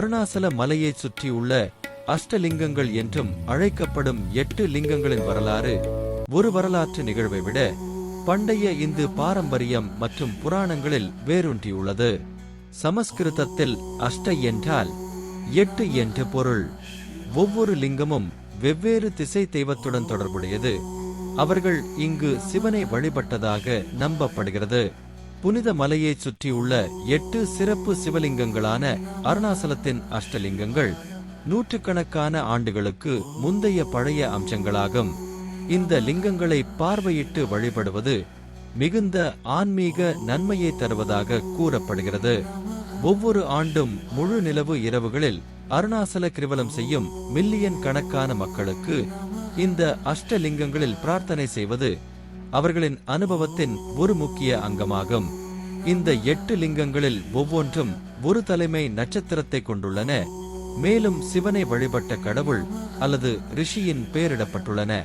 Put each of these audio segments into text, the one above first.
அருணாசல மலையைச் சுற்றியுள்ள அஷ்டலிங்கங்கள் என்றும் அழைக்கப்படும் எட்டு லிங்கங்களின் வரலாறு ஒரு வரலாற்று நிகழ்வை விட பண்டைய இந்து பாரம்பரியம் மற்றும் புராணங்களில் வேரூன்றியுள்ளது. சமஸ்கிருதத்தில் அஷ்ட என்றால் எட்டு என்று பொருள். ஒவ்வொரு லிங்கமும் வெவ்வேறு திசை தெய்வத்துடன் தொடர்புடையது. அவர்கள் இங்கு சிவனை வழிபட்டதாக நம்பப்படுகிறது. புனித மலையைச் சுற்றியுள்ள எட்டு சிறப்பு சிவலிங்கங்களான அருணாசலத்தின் அஷ்டலிங்கங்கள் நூற்றுக்கணக்கான ஆண்டுகளுக்கு முந்தைய பழைய அம்சங்களாகும். இந்த லிங்கங்களை பார்வையிட்டு வழிபடுவது மிகுந்த ஆன்மீக நன்மையை தருவதாக கூறப்படுகிறது. ஒவ்வொரு ஆண்டும் முழு நிலவு இரவுகளில் அருணாசல கிரிவலம் செய்யும் மில்லியன் கணக்கான மக்களுக்கு இந்த அஷ்டலிங்கங்களில் பிரார்த்தனை செய்வது அவர்களின் அனுபவத்தின் ஒரு முக்கிய அங்கமாகும். இந்த எட்டு லிங்கங்களில் ஒவ்வொன்றும் ஒரு தலைமை நட்சத்திரத்தை கொண்டுள்ளன. மேலும் சிவனை வழிபட்ட கடவுள் அல்லது ரிஷியின் பெயரிடப்பட்டுள்ளன.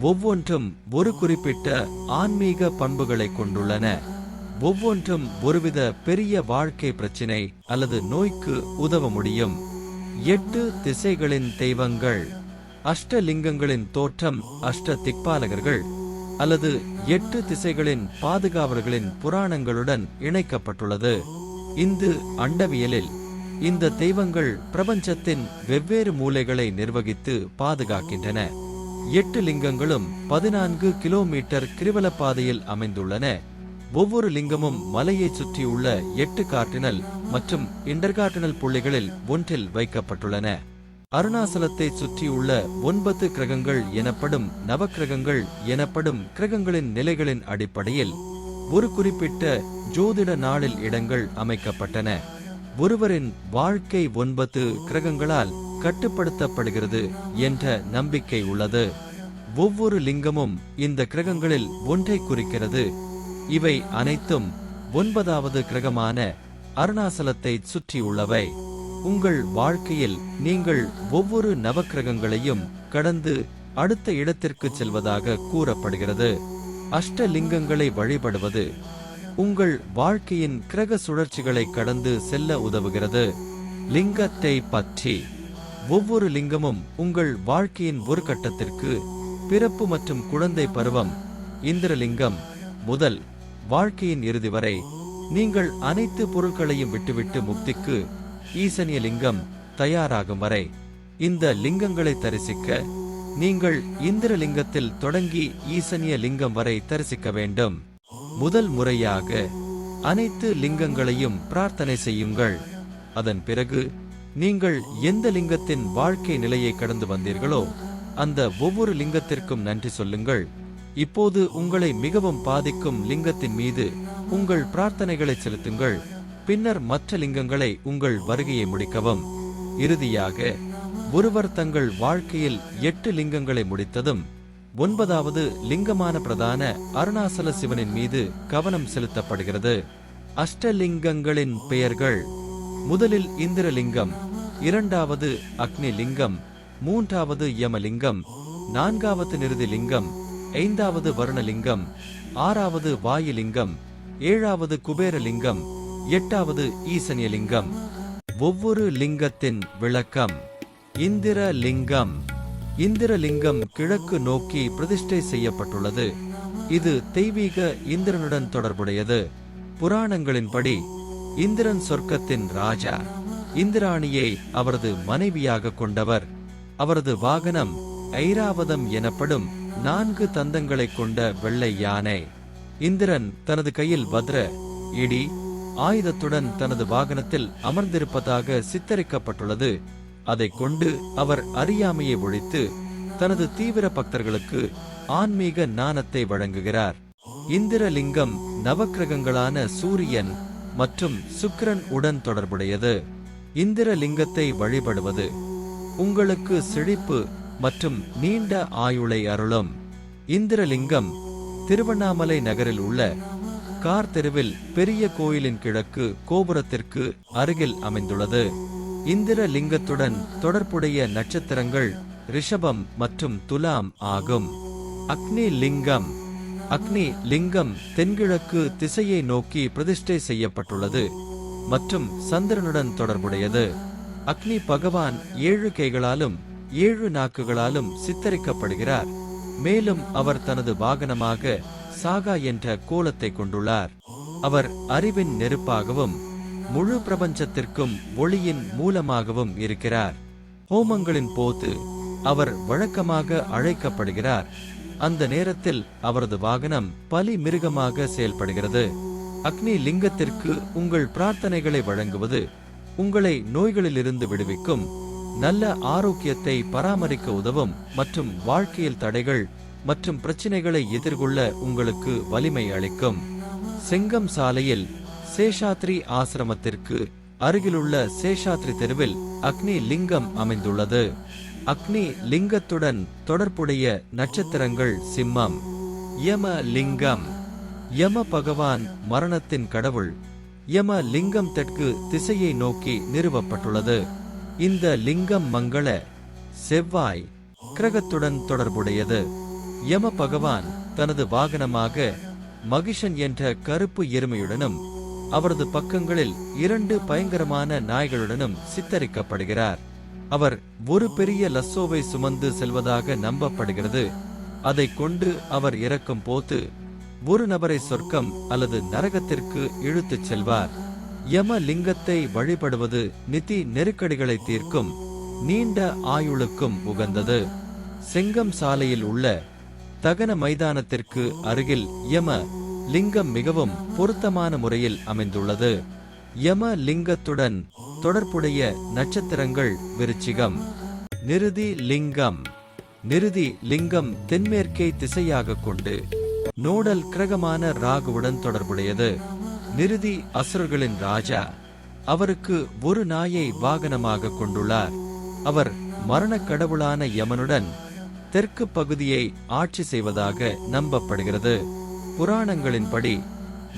ஒவ்வொன்றும் ஒரு குறிப்பிட்ட ஆன்மீக பண்புகளை கொண்டுள்ளன. ஒவ்வொன்றும் ஒருவித பெரிய வாழ்க்கை பிரச்சினை அல்லது நோய்க்கு உதவ முடியும். எட்டு திசைகளின் தெய்வங்கள். அஷ்டலிங்கங்களின் தோற்றம் அஷ்ட திக்பாலகர்கள் அல்லது எட்டு திசைகளின் பாதுகாவலர்களின் புராணங்களுடன் இணைக்கப்பட்டுள்ளது. இந்து அண்டவியலில் இந்த தெய்வங்கள் பிரபஞ்சத்தின் வெவ்வேறு மூலைகளை நிர்வகித்து பாதுகாக்கின்றன. எட்டு லிங்கங்களும் பதினான்கு கிலோமீட்டர் கிரிவல பாதையில் அமைந்துள்ளன. ஒவ்வொரு லிங்கமும் மலையைச் சுற்றியுள்ள எட்டு கார்டினல் மற்றும் இன்டர்கார்டினல் புள்ளிகளில் ஒன்றில் வைக்கப்பட்டுள்ளன. அருணாசலத்தை சுற்றியுள்ள ஒன்பது கிரகங்கள் எனப்படும் நவக்கிரகங்கள் எனப்படும் கிரகங்களின் நிலைகளின் அடிப்படையில் ஒரு குறிப்பிட்ட ஜோதிட நாளில் இடங்கள் அமைக்கப்பட்டன. ஒருவரின் வாழ்க்கை ஒன்பது கிரகங்களால் கட்டுப்படுத்தப்படுகிறது என்ற நம்பிக்கை உள்ளது. ஒவ்வொரு லிங்கமும் இந்த கிரகங்களில் ஒன்றை குறிக்கிறது. இவை அனைத்தும் ஒன்பதாவது கிரகமான அருணாசலத்தை சுற்றியுள்ளவை. உங்கள் வாழ்க்கையில் நீங்கள் ஒவ்வொரு நவக்கிரகங்களையும் கடந்து அடுத்த இடத்திற்கு செல்வதாக கூறப்படுகிறது. அஷ்டலிங்கங்களை வழிபடுவது உங்கள் வாழ்க்கையின் கிரக சுழற்சிகளை கடந்து செல்ல உதவுகிறது. லிங்கத்தை பற்றி ஒவ்வொரு லிங்கமும் உங்கள் வாழ்க்கையின் ஒரு கட்டத்திற்கு பிறப்பு மற்றும் குழந்தை பருவம் இந்திரலிங்கம் முதல் வாழ்க்கையின் இறுதி வரை நீங்கள் அனைத்து பொருட்களையும் விட்டுவிட்டு முக்திக்கு ஈசனிய லிங்கம் தயாராகும் வரை இந்த லிங்கங்களை தரிசிக்க நீங்கள் இந்திரலிங்கத்தில் தொடங்கி ஈசனிய லிங்கம் வரை தரிசிக்க வேண்டும். முதல் முறையாக அனைத்து லிங்கங்களையும் பிரார்த்தனை செய்யுங்கள். அதன் பிறகு நீங்கள் எந்த லிங்கத்தின் வாழ்க்கை நிலையை கடந்து வந்தீர்களோ அந்த ஒவ்வொரு லிங்கத்திற்கும் நன்றி சொல்லுங்கள். இப்போது உங்களை மிகவும் பாதிக்கும் லிங்கத்தின் மீது உங்கள் பிரார்த்தனைகளை செலுத்துங்கள். பின்னர் மற்ற லிங்கங்களை உங்கள் வருகையை முடிக்கவும். இறுதியாக ஒருவர் தங்கள் வாழ்க்கையில் எட்டு லிங்கங்களை முடித்ததும் ஒன்பதாவது லிங்கமான பிரதான அருணாசல சிவனின் மீது கவனம் செலுத்தப்படுகிறது. அஷ்டலிங்கங்களின் பெயர்கள் முதலில் இந்திரலிங்கம் இரண்டாவது அக்னி லிங்கம் மூன்றாவது யமலிங்கம் நான்காவது நிறுதி லிங்கம் ஐந்தாவது வருணலிங்கம் ஆறாவது வாயுலிங்கம் ஏழாவது குபேரலிங்கம் எட்டாவது ஈசனியலிங்கம். ஒவ்வொரு லிங்கத்தின் விளக்கம் இந்திர லிங்கம் இந்திரலிங்கம் கிழக்கு நோக்கி பிரதிஷ்டை செய்யப்பட்டுள்ளது. இது தெய்வீக இந்திரனுடன் தொடர்புடையது. புராணங்களின்படி இந்திரன் சொர்க்கத்தின் ராஜா. இந்திராணியை அவரது மனைவியாக கொண்டவர். அவரது வாகனம் ஐராவதம் எனப்படும் நான்கு தந்தங்களைக் கொண்ட வெள்ளை யானை. இந்திரன் தனது கையில் வத்ர இடி ஆயுதத்துடன் தனது வாகனத்தில் அமர்ந்திருப்பதாக சித்தரிக்கப்பட்டுள்ளது. அதை கொண்டு அவர் அறியாமையை ஒழித்து தனது தீவிர பக்தர்களுக்கு ஆன்மீக ஞானத்தை வழங்குகிறார். இந்திரலிங்கம் நவக்கிரகங்களான சூரியன் மற்றும் சுக்கிரன் உடன் தொடர்புடையது. இந்திரலிங்கத்தை வழிபடுவது உங்களுக்கு செழிப்பு மற்றும் நீண்ட ஆயுளை அருளும். இந்திரலிங்கம் திருவண்ணாமலை நகரில் உள்ள கார் தெருவில் பெரிய கோயிலின் கிழக்கு கோபுரத்திற்கு அருகில் அமைந்துள்ளது. இந்திர லிங்கத்துடன் தொடர்புடைய நட்சத்திரங்கள் ரிஷபம் மற்றும் துலாம் ஆகும். அக்னி லிங்கம். அக்னி லிங்கம் தென்கிழக்கு திசையை நோக்கி பிரதிஷ்டை செய்யப்பட்டுள்ளது மற்றும் சந்திரனுடன் தொடர்புடையது. அக்னி பகவான் ஏழு கைகளாலும் ஏழு நாக்குகளாலும் சித்தரிக்கப்படுகிறார். மேலும் அவர் தனது வாகனமாக சாகா என்ற கோலத்தை கொண்டுள்ளார். அவர் அறிவின் நெருப்பாகவும் முழு பிரபஞ்சத்திற்கும் ஒளியின் மூலமாகவும் இருக்கிறார். ஹோமங்களின் போது அவர் வழக்கமாக அழைக்கப்படுகிறார். அந்த நேரத்தில் அவரது வாகனம் பலி மிருகமாக செயல்படுகிறது. அக்னி லிங்கத்திற்கு உங்கள் பிரார்த்தனைகளை வழங்குவது உங்களை நோய்களிலிருந்து விடுவிக்கும் நல்ல ஆரோக்கியத்தை பராமரிக்க உதவும் மற்றும் வாழ்க்கையில் தடைகள் மற்றும் பிரச்சனைகளை எதிர்கொள்ள உங்களுக்கு வலிமை அளிக்கும். செங்கம் சாலையில் சேஷாத்ரி ஆசிரமத்திற்கு அருகிலுள்ள சேஷாத்ரி தெருவில் அக்னி லிங்கம் அமைந்துள்ளது. அக்னி லிங்கத்துடன் தொடர்புடைய நட்சத்திரங்கள் சிம்மம். யம லிங்கம். யம பகவான் மரணத்தின் கடவுள். யம லிங்கம் தெற்கு திசையை நோக்கி நிறுவப்பட்டுள்ளது. இந்த லிங்கம் மங்கள செவ்வாய் கிரகத்துடன் தொடர்புடையது. யம பகவான் தனது வாகனமாக மகிஷன் என்ற கருப்பு எருமையுடனும் அவரது பக்கங்களில் இரண்டு பயங்கரமான நாய்களுடனும் சித்தரிக்கப்படுகிறார். அவர் ஒரு பெரிய லஸ்ஸோவை சுமந்து செல்வதாக நம்பப்படுகிறது. அதை கொண்டு அவர் இறக்கும் போது ஒரு நபரை சொர்க்கம் அல்லது நரகத்திற்கு இழுத்துச் செல்வார். யம லிங்கத்தை வழிபடுவது நிதி நெருக்கடிகளை தீர்க்கும் நீண்ட ஆயுளுக்கும் உகந்தது. செங்கம் சாலையில் உள்ள தகன மைதானத்திற்கு அருகில் யம லிங்கம் மிகவும் பொருத்தமான முறையில் அமைந்துள்ளது. யம லிங்கத்துடன் தொடர்புடைய நட்சத்திரங்கள் விருச்சிகம். நிருதி லிங்கம். நிருதி லிங்கம் தென்மேற்கை திசையாக கொண்டு நோடல் கிரகமான ராகுவுடன் தொடர்புடையது. நிருதி அசுரர்களின் ராஜா. அவருக்கு ஒரு நாயை வாகனமாக கொண்டுள்ளார். அவர் மரண கடவுளான யமனுடன் தெற்கு பகுதியை ஆட்சி செய்வதாக நம்பப்படுகிறது. புராணங்களின்படி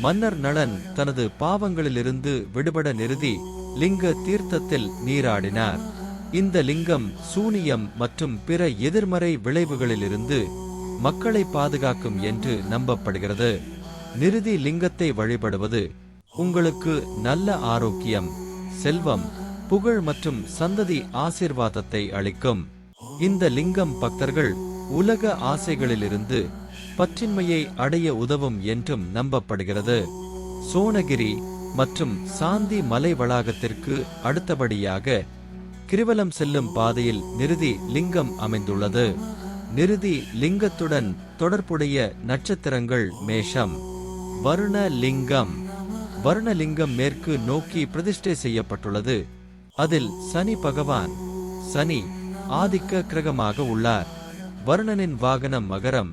மன்னர் நளன் தனது பாவங்களிலிருந்து விடுபட நிறுதி லிங்க தீர்த்தத்தில் நீராடினார். இந்த லிங்கம் சூனியம் மற்றும் பிற எதிர்மறை விளைவுகளிலிருந்து மக்களை பாதுகாக்கும் என்று நம்பப்படுகிறது. நிறுதி லிங்கத்தை வழிபடுவது உங்களுக்கு நல்ல ஆரோக்கியம் செல்வம் புகழ் மற்றும் சந்ததி ஆசீர்வாதத்தை அளிக்கும். இந்த லிங்கம் பக்தர்கள் உலக ஆசைகளிலிருந்து பற்றின்மையை அடைய உதவும் என்றும் நம்பப்படுகிறது. சோனகிரி மற்றும் சாந்தி மலை வளாகத்திற்கு அடுத்தபடியாக கிரிவலம் செல்லும் பாதையில் நிருதி லிங்கம் அமைந்துள்ளது. நிருதி லிங்கத்துடன் தொடர்புடைய நட்சத்திரங்கள் மேஷம். வருண லிங்கம் வருணலிங்கம் மேற்கு நோக்கி பிரதிஷ்டை செய்யப்பட்டுள்ளது. அதில் சனி பகவான் சனி ஆதிக்க கிரகமாக உள்ளார். வருணனின் வாகனம் மகரம்.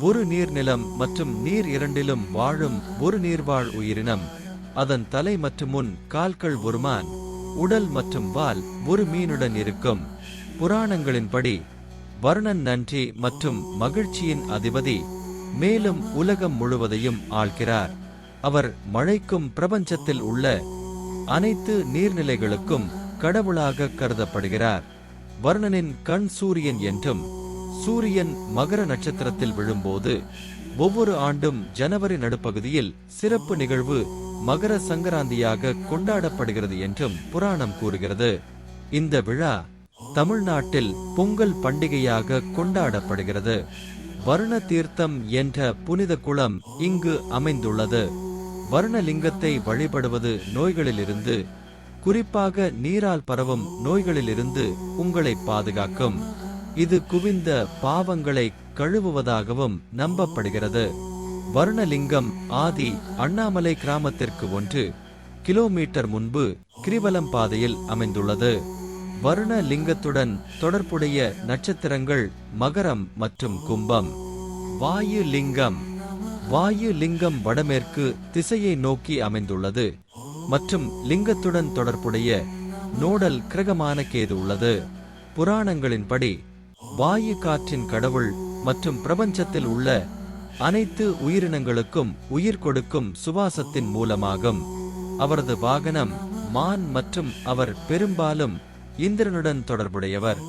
ஒரு நீர்நிலம் மற்றும் நீர் இரண்டிலும் வாழும் ஒரு நீர்வாழ் உயிரினம். அதன் தலை மற்றும் முன் கால்கள் ஒருமான் உடல் மற்றும் வால் ஒரு மீனுடன் இருக்கும். புராணங்களின்படி வருணன் நன்றி மற்றும் மகிழ்ச்சியின் அதிபதி மேலும் உலகம் முழுவதையும் ஆள்கிறார். அவர் மழைக்கும் பிரபஞ்சத்தில் உள்ள அனைத்து நீர்நிலைகளுக்கும் கடவுளாக கருதப்படுகிறார். வர்ணனின் கண் சூரியன் என்றும் சூரியன் மகர நட்சத்திரத்தில் விழும்போது ஒவ்வொரு ஆண்டும் ஜனவரி நடுப்பகுதியில் சிறப்பு நிகழ்வு மகர சங்கராந்தியாக கொண்டாடப்படுகிறது என்றும் புராணம் கூறுகிறது. இந்த விழா தமிழ்நாட்டில் பொங்கல் பண்டிகையாக கொண்டாடப்படுகிறது. வருண தீர்த்தம் என்ற புனித குளம் இங்கு அமைந்துள்ளது. வருணலிங்கத்தை வழிபடுவது நோய்களிலிருந்து குறிப்பாக நீரால் பரவும் நோய்களிலிருந்து உங்களை பாதுகாக்கும். இது குவிந்த பாவங்களை கழுவுவதாகவும் நம்பப்படுகிறது. வருணலிங்கம் ஆதி அண்ணாமலை கிராமத்திற்கு ஒன்று கிலோமீட்டர் முன்பு கிரிவலம் பாதையில் அமைந்துள்ளது. வருண லிங்கத்துடன் தொடர்புடைய நட்சத்திரங்கள் மகரம் மற்றும் கும்பம். வாயு லிங்கம் வாயு லிங்கம் வடமேற்கு திசையை நோக்கி அமைந்துள்ளது. மற்றும் லிங்கத்துடன் தொடர்புடைய நோடல் கிரகமான கேது உள்ளது. புராணங்களின்படி வாயு காற்றின் கடவுள் மற்றும் பிரபஞ்சத்தில் உள்ள அனைத்து உயிரினங்களுக்கும் உயிர் கொடுக்கும் சுவாசத்தின் மூலமாகும். அவரது வாகனம் மான் மற்றும் அவர் பெரும்பாலும் இந்திரனுடன் தொடர்புடையவர்.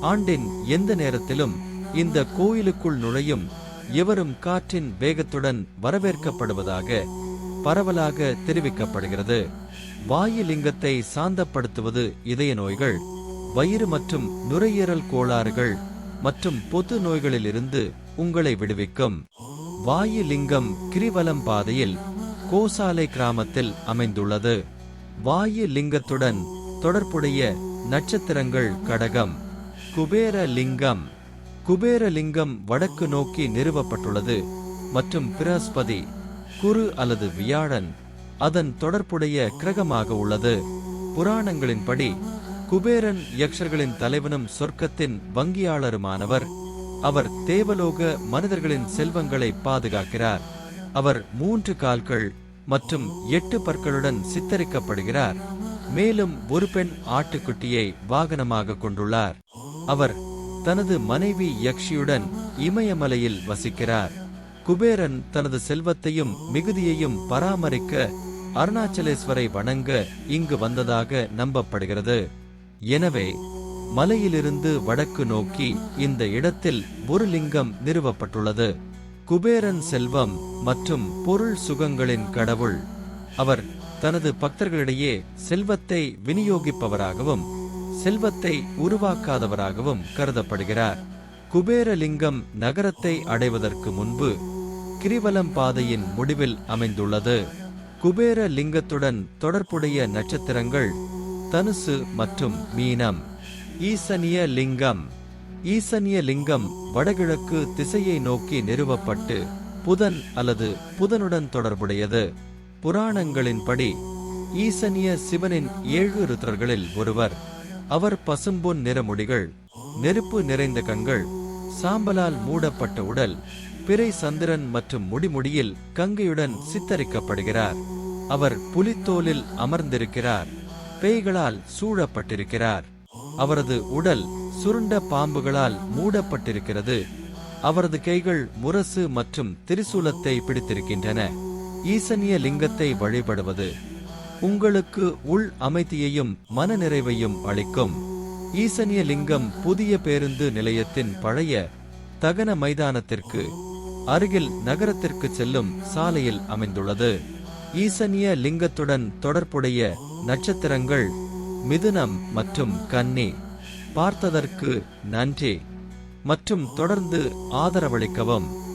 ஆண்டின் எந்த நேரத்திலும் இந்த கோயிலுக்குள் நுழையும் எவரும் காற்றின் வேகத்துடன் வரவேற்கப்படுவதாக பரவலாக தெரிவிக்கப்படுகிறது. வாயு லிங்கத்தை சாந்தப்படுத்துவது இதய நோய்கள் வயிறு மற்றும் நுரையீரல் கோளாறுகள் மற்றும் பொது நோய்களிலிருந்து உங்களை விடுவிக்கும். வாயு லிங்கம் கிரிவலம் பாதையில் கோசாலை கிராமத்தில் அமைந்துள்ளது. வாயு லிங்கத்துடன் தொடர்புடைய நட்சத்திரங்கள் கடகம் குபேர லிங்கம் குபேர லிங்கம் வடக்கு நோக்கி நிறுவப்பட்டுள்ளது மற்றும் பிரஹஸ்பதி குரு அல்லது வியாழன் அதன் தொடர்புடைய கிரகமாக உள்ளது. புராணங்களின்படி குபேரன் யக்ஷர்களின் தலைவனும் சொர்க்கத்தின் வங்கியாளருமானவர். அவர் தேவலோக மனிதர்களின் செல்வங்களை பாதுகாக்கிறார். அவர் மூன்று கால்கள் மற்றும் எட்டு பற்களுடன் சித்தரிக்கப்படுகிறார். மேலும் ஒரு பெண் ஆட்டுக்குட்டியை வாகனமாக கொண்டுள்ளார். அவர் தனது மனைவி யக்ஷியுடன் இமயமலையில் வசிக்கிறார். குபேரன் தனது செல்வத்தையும் மிகுதியையும் பராமரிக்க அருணாச்சலேஸ்வரை வணங்க இங்கு வந்ததாக நம்பப்படுகிறது. எனவே மலையிலிருந்து வடக்கு நோக்கி இந்த இடத்தில் ஒரு லிங்கம் நிறுவப்பட்டுள்ளது. குபேரன் செல்வம் மற்றும் பொருள் சுகங்களின் கடவுள். அவர் தனது பக்தர்களிடையே செல்வத்தை விநியோகிப்பவராகவும் செல்வத்தை உருவாக்காதவராகவும் கருதப்படுகிறார். குபேரலிங்கம் நகரத்தை அடைவதற்கு முன்பு கிரிவலம் பாதையின் முடிவில் அமைந்துள்ளது. குபேர லிங்கத்துடன் தொடர்புடைய நட்சத்திரங்கள் தனுசு மற்றும் மீனம். ஈசனிய லிங்கம். ஈசனிய லிங்கம் வடகிழக்கு திசையை நோக்கி நிறுவப்பட்டு புதன் அல்லது புதனுடன் தொடர்புடையது. புராணங்களின்படி ஈசனிய சிவனின் ஏழு ருத்ரர்களில் ஒருவர். அவர் பசும்பொன் நிறமுடிகள் நெருப்பு நிறைந்த கண்கள் சாம்பலால் மூடப்பட்ட உடல் பிறை சந்திரன் மற்றும் முடிமுடியில் கங்கையுடன் சித்தரிக்கப்படுகிறார். அவர் புலித்தோலில் அமர்ந்திருக்கிறார். பேய்களால் சூழப்பட்டிருக்கிறார். அவரது உடல் சுருண்ட பாம்புகளால் மூடப்பட்டிருக்கிறது. அவரது கைகள் முரசு மற்றும் திரிசூலத்தை பிடித்திருக்கின்றன. ஈசனிய லிங்கத்தை வழிபடுவது உங்களுக்கு உள் அமைதியையும் மனநிறைவையும் அளிக்கும். ஈசனிய லிங்கம் புதிய பேருந்து நிலையத்தின் பழைய தகன மைதானத்திற்கு அருகில் நகரத்திற்கு செல்லும் சாலையில் அமைந்துள்ளது. ஈசனிய லிங்கத்துடன் தொடர்புடைய நட்சத்திரங்கள் மிதுனம் மற்றும் கன்னி. பார்த்ததற்கு நன்றி. மற்றும் தொடர்ந்து ஆதரவளிக்கவும்.